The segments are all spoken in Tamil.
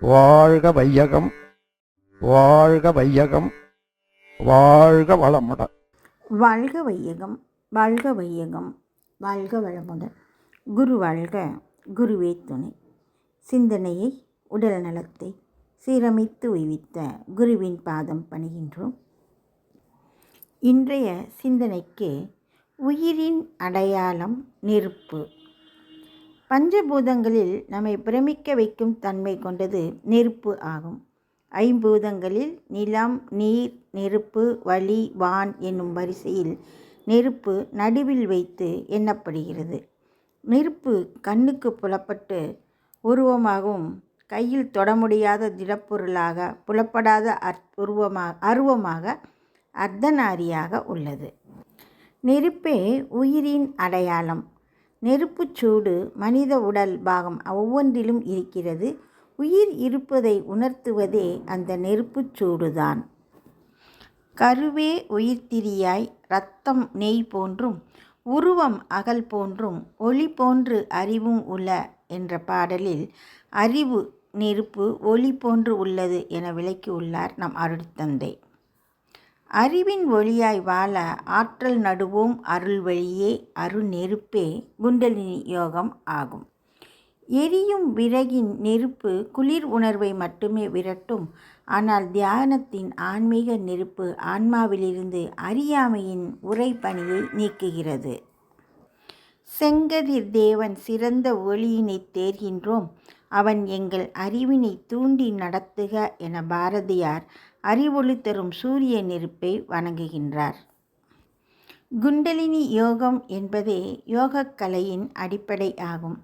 வாழ்க வையகம் வாழ்க வையகம் வாழ்க வளமுடன் வாழ்க வையகம் வாழ்க வையகம் வாழ்க வளமுடன் குரு வாழ்க குருவே துணை. சிந்தனையை உடல் நலத்தை சீரமைத்து உய்வித்த குருவின் பாதம் பணிகின்றோம். இன்றைய சிந்தனைக்கு உயிரின் அடையாளம் நெருப்பு. பஞ்சபூதங்களில் நம்மை பிரமிக்க வைக்கும் தன்மை கொண்டது நெருப்பு ஆகும். ஐம்பூதங்களில் நிலம் நீர் நெருப்பு வலி வான் என்னும் வரிசையில் நெருப்பு நடுவில் வைத்து எண்ணப்படுகிறது. நெருப்பு கண்ணுக்கு புலப்பட்டு உருவமாகவும் கையில் தொட முடியாத திடப்பொருளாக புலப்படாத அற் உருவமாக அருவமாக அர்த்தநாரியாக உள்ளது. நெருப்பே உயிரின் அடையாளம். நெருப்புச் சூடு மனித உடல் பாகம் ஒவ்வொன்றிலும் இருக்கிறது. உயிர் இருப்பதை உணர்த்துவதே அந்த நெருப்புச் சூடுதான். கருவே உயிர்த்திரியாய் இரத்தம் நெய் போன்றும் உருவம் அகல் போன்றும் ஒளி போன்று அறிவும் உள்ள என்ற பாடலில் அறிவு நெருப்பு ஒளி போன்று உள்ளது என விளக்கியுள்ளார் நம் அருட்தந்தை. அறிவின் ஒளியாய் வாழ ஆற்றல் நடுவோம் அருள் வழியே அருள் நெருப்பே குண்டலினி யோகம் ஆகும். எரியும் விறகின் நெருப்பு குளிர் உணர்வை மட்டுமே விரட்டும். ஆனால் தியானத்தின் ஆன்மீக நெருப்பு ஆன்மாவிலிருந்து அறியாமையின் உரைப்பணியை நீக்குகிறது. செங்கதிர் தேவன் சிறந்த ஒளியினை தேர்கின்றோம். அவன் எங்கள் அறிவினை தூண்டி நடத்துக என பாரதியார் அறிவொளி தரும் சூரிய நெருப்பை வணங்குகின்றார். குண்டலினி யோகம் என்பதே யோகக்கலையின் அடிப்படை ஆகும்.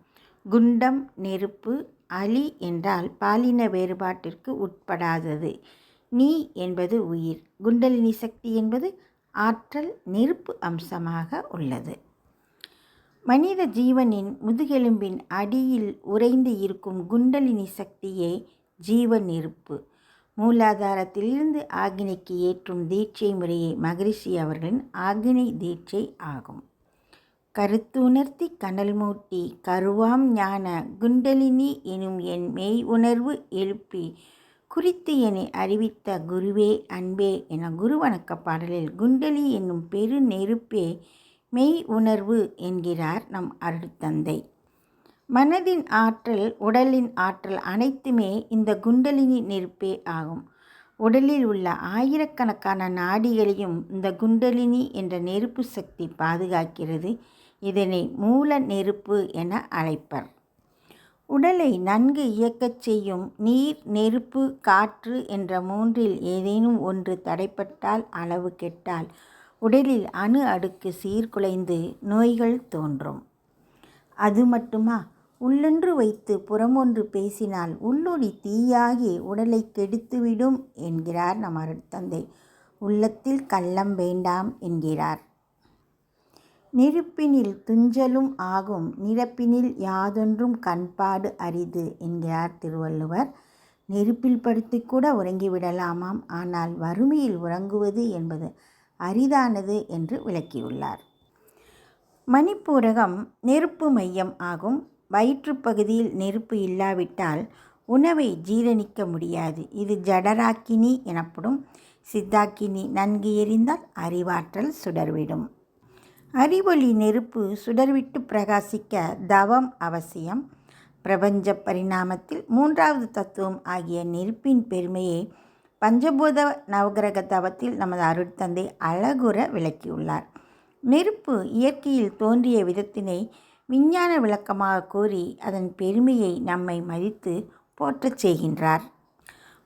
குண்டம் நெருப்பு அலி என்றால் பாலின வேறுபாட்டிற்கு உட்படாதது. நீ என்பது உயிர். குண்டலினி சக்தி என்பது ஆற்றல் நெருப்பு அம்சமாக உள்ளது. மனித ஜீவனின் முதுகெலும்பின் அடியில் உறைந்து இருக்கும் குண்டலினி சக்தியே ஜீவ நெருப்பு. மூலாதாரத்திலிருந்து ஆக்னிக்கு ஏற்றும் தீட்சை முறையை மகரிஷி அவர்களின் ஆக்னி தீட்சை ஆகும். கருத்துணர்த்தி கனல் மூட்டி கருவாம் ஞான குண்டலினி எனும் என் மெய் உணர்வு எழுப்பி குறித்து என்னை அறிவித்த குருவே அன்பே என குரு வணக்க பாடலில் குண்டலி என்னும் பெரு நெருப்பே மெய் உணர்வு என்கிறார் நம் அருட்தந்தை மனதின் ஆற்றல் உடலின் ஆற்றல் அனைத்துமே இந்த குண்டலினி நெருப்பே ஆகும். உடலில் உள்ள ஆயிரக்கணக்கான நாடிகளையும் இந்த குண்டலினி என்ற நெருப்பு சக்தி பாதுகாக்கிறது. இதனை மூல நெருப்பு என அழைப்பர். உடலை நன்கு இயக்கச் செய்யும் நீர் நெருப்பு காற்று என்ற மூன்றில் ஏதேனும் ஒன்று தடைப்பட்டால் அளவு கெட்டால் உடலில் அணு அடுக்கு சீர்குலைந்து நோய்கள் தோன்றும். அது மட்டுமா? உள்ளொன்று வைத்து புறமொன்று பேசினால் உள்ளொளி தீயாகி உடலை கெடுத்துவிடும் என்கிறார் நம் அருட்தந்தை உள்ளத்தில் கள்ளம் வேண்டாம் என்கிறார். நெருப்பினில் துஞ்சலும் ஆகும். நிரப்பினில் யாதொன்றும் கண்பாடு அரிது என்கிறார் திருவள்ளுவர். நெருப்பில் படுத்து கூட உறங்கிவிடலாமாம் ஆனால் வறுமையில் உறங்குவது என்பது அரிதானது என்று விளக்கியுள்ளார். மணிப்பூரகம் நெருப்பு மையம் ஆகும். வயிற்றுப்பகுதியில் நெருப்பு இல்லாவிட்டால் உணவை ஜீரணிக்க முடியாது. இது ஜடராக்கினி எனப்படும் சித்தாக்கினி. நன்கு எரிந்தால் அறிவாற்றல் சுடர்விடும். அறிவொளி நெருப்பு சுடர்விட்டு பிரகாசிக்க தவம் அவசியம். பிரபஞ்ச பரிணாமத்தில் மூன்றாவது தத்துவம் ஆகிய நெருப்பின் பெருமையை பஞ்சபூத நவகிரக தவத்தில் நமது அருட்தந்தை அழகுற விளக்கியுள்ளார். நெருப்பு இயற்கையில் தோன்றிய விதத்தினை விஞ்ஞான விளக்கமாக கூறி அதன் பெருமையை நம்மை மதித்து போற்றச் செய்கின்றார்.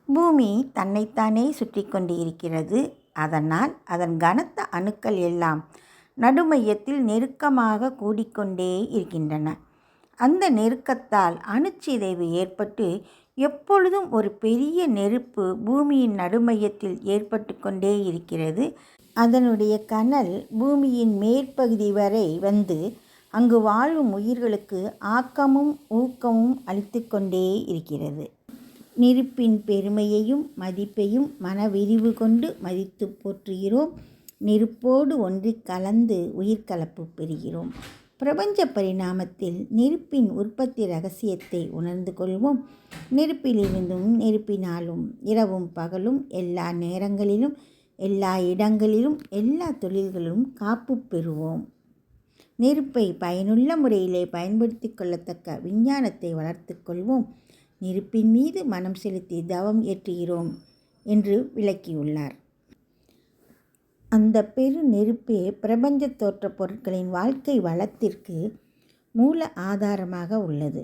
பூமி தன்னைத்தானே சுற்றி கொண்டு இருக்கிறது அதனால் அதன் கனத்த அணுக்கள் எல்லாம் நடுமையத்தில் நெருக்கமாக கூடிக்கொண்டே இருக்கின்றன. அந்த நெருக்கத்தால் அணுச்சிதைவு ஏற்பட்டு எப்பொழுதும் ஒரு பெரிய நெருப்பு பூமியின் நடுமையத்தில் ஏற்பட்டு கொண்டே இருக்கிறது. அதனுடைய கனல் பூமியின் மேற்பகுதி வரை வந்து அங்கு வாழும் உயிர்களுக்கு ஆக்கமும் ஊக்கமும் அளித்து கொண்டே இருக்கிறது. நெருப்பின் பெருமையையும் மதிப்பையும் மனவிரிவு கொண்டு மதித்து போற்றுகிறோம். நெருப்போடு ஒன்றி கலந்து உயிர்கலப்பு பெறுகிறோம். பிரபஞ்ச பரிணாமத்தில் நெருப்பின் உற்பத்தி ரகசியத்தை உணர்ந்து கொள்வோம். நெருப்பிலிருந்தும் நெருப்பினாலும் இரவும் பகலும் எல்லா நேரங்களிலும் எல்லா இடங்களிலும் எல்லா தொழில்களிலும் காப்பு பெறுவோம். நெருப்பை பயனுள்ள முறையிலே பயன்படுத்தி கொள்ளத்தக்க விஞ்ஞானத்தை வளர்த்து கொள்வோம். நெருப்பின் மீது மனம் செலுத்தி தவம் ஏற்றுகிறோம் என்று விளக்கியுள்ளார். அந்த பெரு நெருப்பே பிரபஞ்ச தோற்ற பொருட்களின் வாழ்க்கை வளத்திற்கு மூல ஆதாரமாக உள்ளது.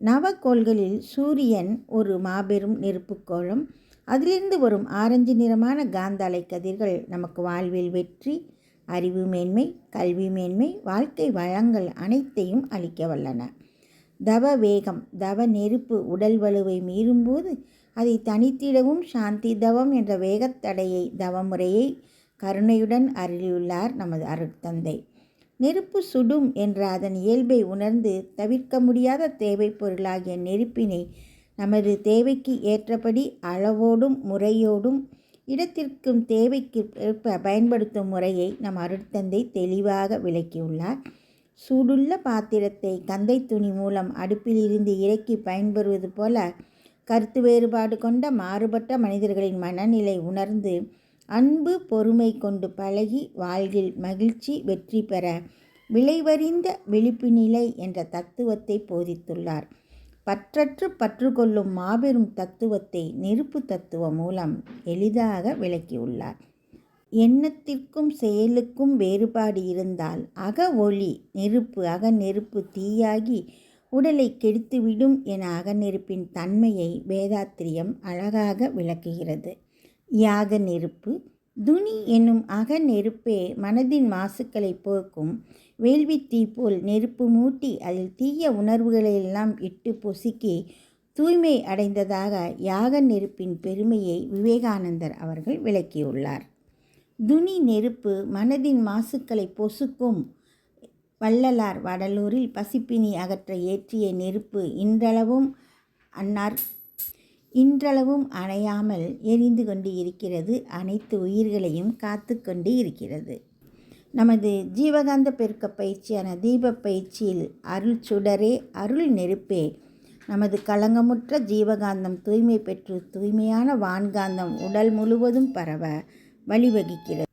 நவக்கோள்களில் சூரியன் ஒரு மாபெரும் நெருப்புக்கோளம் அதிலிருந்து வரும் ஆரஞ்சு நிறமான காந்த அலை கதிர்கள் நமக்கு வாழ்வில் வெற்றி அறிவு மேன்மை கல்வி மேன்மை வாழ்க்கை வளங்கள் அனைத்தையும் அளிக்க வல்லன. தவ வேகம் தவ நெருப்பு உடல் வலுவை மீறும்போது அதை தனித்திடவும் சாந்தி தவம் என்ற வேகத்தடையை தவமுறையை கருணையுடன் அருளியுள்ளார் நமது அருட்தந்தை. நெருப்பு சுடும் என்ற அதன் இயல்பை உணர்ந்து தவிர்க்க முடியாத தேவை பொருளாகிய நெருப்பினை நமது தேவைக்கு ஏற்றபடி அளவோடும் முறையோடும் இடத்திற்கும் தேவைக்கு ஏற்ப பயன்படுத்தும் முறையை நம் அருட்தந்தை தெளிவாக விளக்கியுள்ளார். சூடுள்ள பாத்திரத்தை கந்தை துணி மூலம் அடுப்பிலிருந்து இறக்கி பயன்பெறுவது போல கருத்து வேறுபாடு கொண்ட மாறுபட்ட மனிதர்களின் மனநிலை உணர்ந்து அன்பு பொறுமை கொண்டு பழகி வாழ்வில் மகிழ்ச்சி வெற்றி பெற விளைவறிந்த விழிப்பு நிலை என்ற தத்துவத்தை போதித்துள்ளார். பற்றற்று பற்று கொள்ளும் மாபெரும் தத்துவத்தை நெருப்பு தத்துவம் மூலம் எளிதாக விளக்கியுள்ளார். எண்ணத்திற்கும் செயலுக்கும் வேறுபாடு இருந்தால் அக ஒளி நெருப்பு அக நெருப்பு தீயாகி உடலை கெடுத்துவிடும் என அகநெருப்பின் தன்மையை வேதாத்திரியம் அழகாக விளக்குகிறது. யாக நெருப்பு துனி என்னும் அக நெருப்பே மனதின் மாசுக்களை போக்கும் வேள்வி தீ போல் நெருப்பு மூட்டி அதில் தீய உணர்வுகளையெல்லாம் இட்டு பொசுக்கி தூய்மை அடைந்ததாக யாக நெருப்பின் பெருமையை விவேகானந்தர் அவர்கள் விளக்கியுள்ளார். துனி நெருப்பு மனதின் மாசுக்களை பொசுக்கும். வள்ளலார் வடலூரில் பசிப்பினி அகற்ற ஏற்றிய நெருப்பு இன்றளவும் அன்னார் இன்றளவும் அணையாமல் எரிந்து கொண்டு இருக்கிறது அனைத்து உயிர்களையும் காத்து கொண்டு இருக்கிறது நமது ஜீவகாந்த பெருக்க பயிற்சியான தீப பயிற்சியில் அருள் சுடரே அருள் நெருப்பே. நமது களங்கமுற்ற ஜீவகாந்தம் தூய்மை பெற்று தூய்மையான வான்காந்தம் உடல் முழுவதும் பரவ வழிவகுக்கிறது.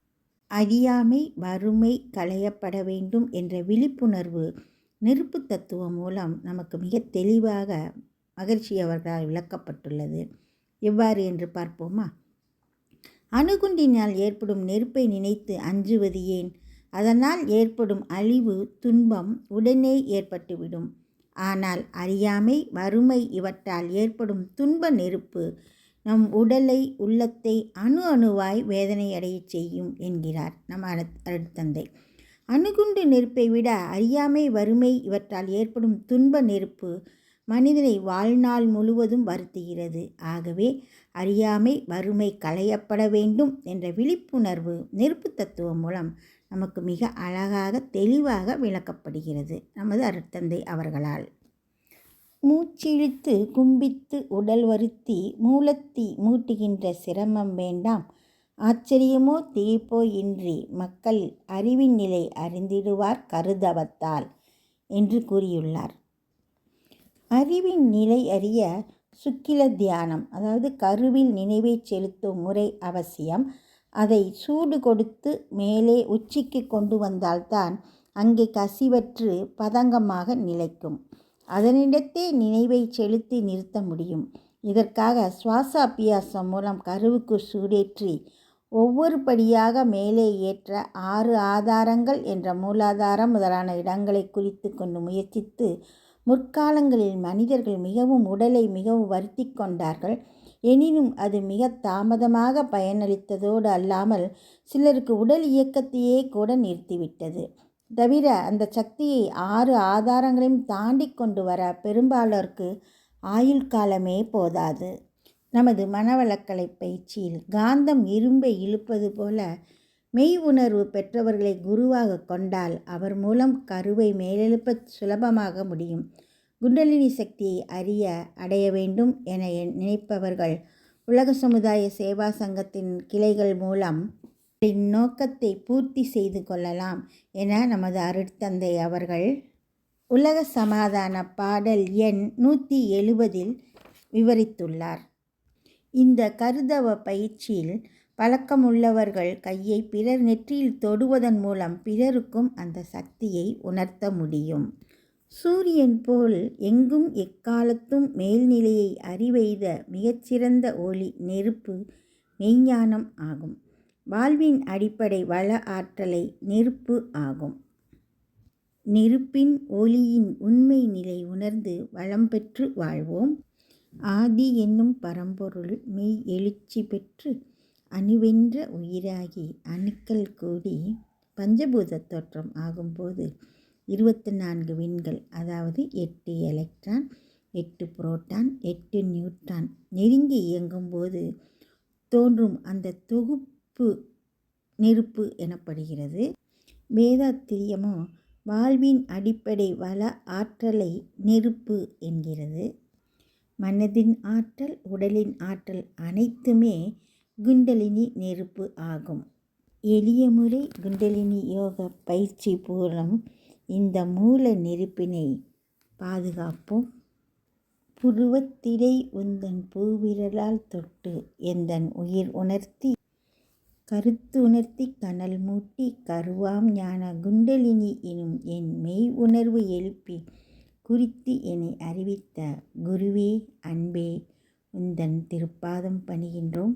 அறியாமை வறுமை களையப்பட வேண்டும் என்ற விழிப்புணர்வு நெருப்பு தத்துவம் மூலம் நமக்கு மிக தெளிவாக மகிழ்ச்சி அவர்களால் விளக்கப்பட்டுள்ளது. எவ்வாறு என்று பார்ப்போமா? அணுகுண்டினால் ஏற்படும் நெருப்பை நினைத்து அஞ்சுவது ஏன்? அதனால் ஏற்படும் அழிவு துன்பம் உடனே ஏற்பட்டுவிடும். ஆனால் அறியாமை வறுமை இவற்றால் ஏற்படும் துன்ப நெருப்பு நம் உடலை உள்ளத்தை அணு அணுவாய் வேதனையடையச் செய்யும் என்கிறார் நம் அருட்தந்தை அணுகுண்டு நெருப்பை விட அறியாமை வறுமை இவற்றால் ஏற்படும் துன்ப நெருப்பு மனிதனை வாழ்நாள் முழுவதும் வருத்துகிறது. ஆகவே அறியாமை வறுமை களையப்பட வேண்டும் என்ற விழிப்புணர்வு நெருப்பு தத்துவம் மூலம் நமக்கு மிக அழகாக தெளிவாக விளக்கப்படுகிறது. நமது அருட்தந்தை அவர்களால். மூச்சிழுத்து கும்பித்து உடல் வருத்தி மூலத்தீ மூட்டுகின்ற சிரமம் வேண்டாம். ஆச்சரியமோ திகைப்போ இன்றி மக்கள் அறிவின் நிலை அறிந்திடுவார் கருதவத்தால் என்று கூறியுள்ளார். அறிவின் நிலை அறிய சுக்கில தியானம் அதாவது கருவில் நினைவை செலுத்தும் முறை அவசியம். அதை சூடு கொடுத்து மேலே உச்சிக்கு கொண்டு வந்தால்தான் அங்கே கசிவற்று பதங்கமாக நிலைக்கும். அதனிடத்தே நினைவை செலுத்தி நிறுத்த முடியும். இதற்காக சுவாச அபியாசம் மூலம் கருவுக்கு சூடேற்றி ஒவ்வொரு படியாக மேலே ஏற்ற ஆறு ஆதாரங்கள் என்ற மூலாதாரம் முதலான இடங்களை குறித்து கொண்டு முயற்சித்து முற்காலங்களில் மனிதர்கள் மிகவும் உடலை மிகவும் வருத்தி கொண்டார்கள். எனினும் அது மிக தாமதமாக பயனளித்ததோடு அல்லாமல் சிலருக்கு உடல் இயக்கத்தையே கூட நிறுத்திவிட்டது. தவிர அந்த சக்தியை ஆறு ஆதாரங்களையும் தாண்டி கொண்டு வர பெரும்பாலோருக்கு ஆயுள் காலமே போதாது. நமது மனவளக்கலை பயிற்சியில் காந்தம் இரும்பை இழுப்பது போல மெய் உணர்வு பெற்றவர்களை குருவாக கொண்டால் அவர் மூலம் கருவை மேலெழுப்ப சுலபமாக முடியும். குண்டலினி சக்தியை அறிய அடைய வேண்டும் என நினைப்பவர்கள் உலக சமுதாய சேவா சங்கத்தின் கிளைகள் மூலம் நோக்கத்தை பூர்த்தி செய்து கொள்ளலாம் என நமது அருட்தந்தை அவர்கள். உலக சமாதான பாடல் எண் நூற்றி எழுபதில் விவரித்துள்ளார். இந்த கருதவ பயிற்சியில் பழக்கமுள்ளவர்கள் கையை பிறர் நெற்றியில் தொடுவதன் மூலம் பிறருக்கும் அந்த சக்தியை உணர்த்த முடியும். சூரியன் போல் எங்கும் எக்காலத்தும் மேல்நிலையை அறிவெய்த மிகச்சிறந்த ஒளி நெருப்பு மெய்ஞானம் ஆகும். வாழ்வின் அடிப்படை வள ஆற்றலை நெருப்பு ஆகும். நெருப்பின் ஒளியின் உண்மை நிலை உணர்ந்து வளம் பெற்று வாழ்வோம். ஆதி என்னும் பரம்பொருள் மெய் எழுச்சி பெற்று அணுவென்ற உயிராகி அணுக்கள் கூடி பஞ்சபூத தோற்றம் ஆகும்போது இருபத்தி நான்கு விண்கள் அதாவது எட்டு எலக்ட்ரான் எட்டு புரோட்டான் எட்டு நியூட்ரான் நெருங்கி இயங்கும்போது தோன்றும் அந்த தொகுப்பு நெருப்பு எனப்படுகிறது. வேதாத்திரியமோ வாழ்வின் அடிப்படை வள ஆற்றலை நெருப்பு என்கிறது. மனதின் ஆற்றல் உடலின் ஆற்றல் அனைத்துமே குண்டலினி நெருப்பு ஆகும். எளிய முறை குண்டலினி யோக பயிற்சி மூலம் இந்த மூல நெருப்பினை பாதுகாப்போம். புருவத்திடை உந்தன் பூவிரலால் தொட்டு எந்தன் உயிர் உணர்த்தி கருத்து உணர்த்தி கனல் மூட்டி கருவாம் ஞான குண்டலினி எனும் என் மெய் உணர்வு எழுப்பி குறித்து என்னை அறிவித்த குருவே அன்பே உந்தன் திருப்பாதம் பணிகின்றோம்.